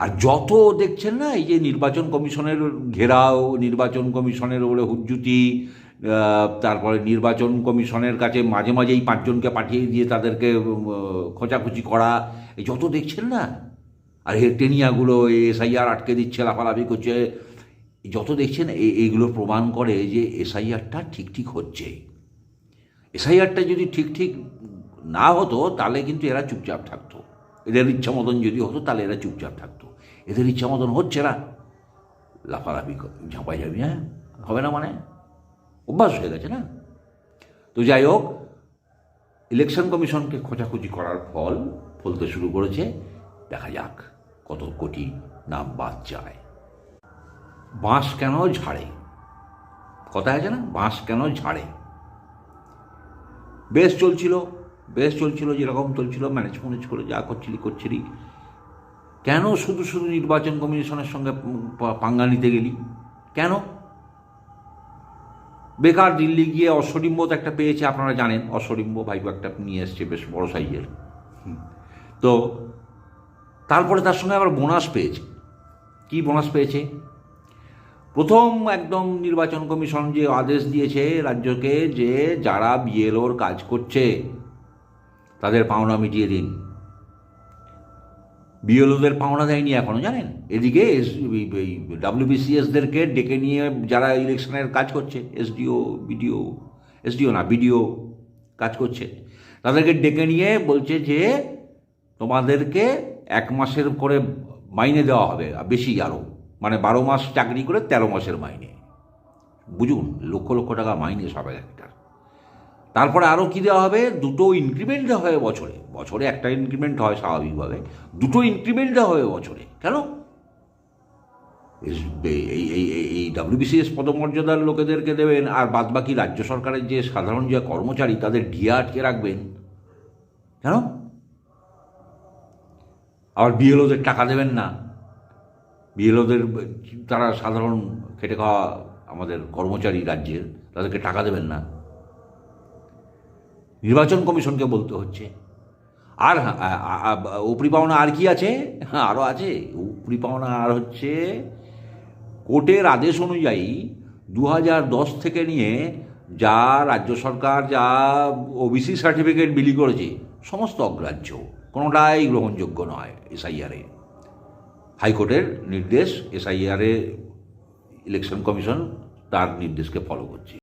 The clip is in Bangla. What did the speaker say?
আর যত দেখছেন না, এই যে নির্বাচন কমিশনের ঘেরাও, নির্বাচন কমিশনের ওপরে হুজ্জুতি তারপরে নির্বাচন কমিশনের কাছে মাঝে মাঝে এই পাঁচজনকে পাঠিয়ে দিয়ে তাদেরকে খোঁচাখুচি করা, এই যত দেখছেন না, আর এই টেনিয়াগুলো এসআইআর আটকে দিচ্ছে, লাফালাফি করছে যত দেখছেন এই- এইগুলো প্রমাণ করে যে এসআইআরটা ঠিক ঠিক হচ্ছে। এসআইআরটা যদি ঠিক ঠিক না হতো, তাহলে কিন্তু এরা চুপচাপ থাকতো। এদের ইচ্ছা মতন যদি হতো, তাহলে এরা চুপচাপ থাকতো। এদের ইচ্ছা মতন হচ্ছে না। লাফালাফি ঝাঁপাই যাবি হ্যাঁ? হবে না মানে? অভ্যাস হয়ে গেছে না? তো যাই হোক ইলেকশন কমিশনকে খোঁচাখুচি করার ফল ফলতে শুরু করেছে। দেখা যাক কত কোটি নাম বাদ যায়। বাঁশ কেন ঝাড়ে? কথা আছে না? বাঁশ কেন ঝাড়ে? বেশ চলছিল বেশ চলছিল, যেরকম চলছিল ম্যানেজ ম্যানেজ করে যা করছিলি করছিলি। কেন শুধু শুধু নির্বাচন কমিশনের সঙ্গে পাঙ্গা নিতে গেলি? কেন? বেকার দিল্লি গিয়ে অশ্বডিম্ব তো একটা পেয়েছে, আপনারা জানেন অশ্বডিম্ব ভাইব একটা নিয়ে এসছে বেশ বড় সাইজের তো তারপরে তার সঙ্গে আবার বোনাস পেয়েছে। কি বোনাস পেয়েছে? প্রথম একদম নির্বাচন কমিশন যে আদেশ দিয়েছে রাজ্যকে যে যারা বিএলওর কাজ করছে, তাদের পাওনা মিটিয়ে দিন। বিএলওদের পাওনা দেয়নি এখনও জানেন? এদিকে এস ডাব্লিউবিসিএসদেরকে ডেকে নিয়ে যারা ইলেকশনের কাজ করছে এসডিও বিডিও এসডিও না বিডিও কাজ করছে, তাদেরকে ডেকে নিয়ে বলছে যে তোমাদেরকে এক মাসের করে মাইনে দেওয়া হবে বেশি আরও মানে বারো মাস চাকরি করে তেরো মাসের মাইনে। বুঝুন, লক্ষ লক্ষ টাকা মাইনে সবাই একটা তারপরে আরও কী দেওয়া হবে? দুটো ইনক্রিমেন্ট দেওয়া হবে বছরে। বছরে একটা ইনক্রিমেন্ট হয় স্বাভাবিকভাবে। দুটো ইনক্রিমেন্ট দেওয়া হবে বছরে। কেন? এই এই এই ডাব্লিউবিসিএস পদমর্যাদার লোকেদেরকে দেবেন, আর বাদবাকি রাজ্য সরকারের যে সাধারণ যে কর্মচারী, তাদের ডিয়া আটকে রাখবেন। কেন? আবার বিএলওদের টাকা দেবেন না। বিএলওদের তারা সাধারণ খেটে খাওয়া আমাদের কর্মচারী রাজ্যের, তাদেরকে টাকা দেবেন না। নির্বাচন কমিশনকে বলতে হচ্ছে। আর হ্যাঁ, উপরি পাওনা আর কি আছে? হ্যাঁ আরও আছে। উপরি পাওনা আর হচ্ছে কোর্টের আদেশ অনুযায়ী দু থেকে নিয়ে যা রাজ্য সরকার যা ওবিসি সার্টিফিকেট বিলি করেছে সমস্ত অগ্রাহ্য। কোনোটাই গ্রহণযোগ্য নয় এসআইআরে হাইকোর্টের নির্দেশ এসআইআরে ইলেকশন কমিশন তার নির্দেশকে ফলো করছে।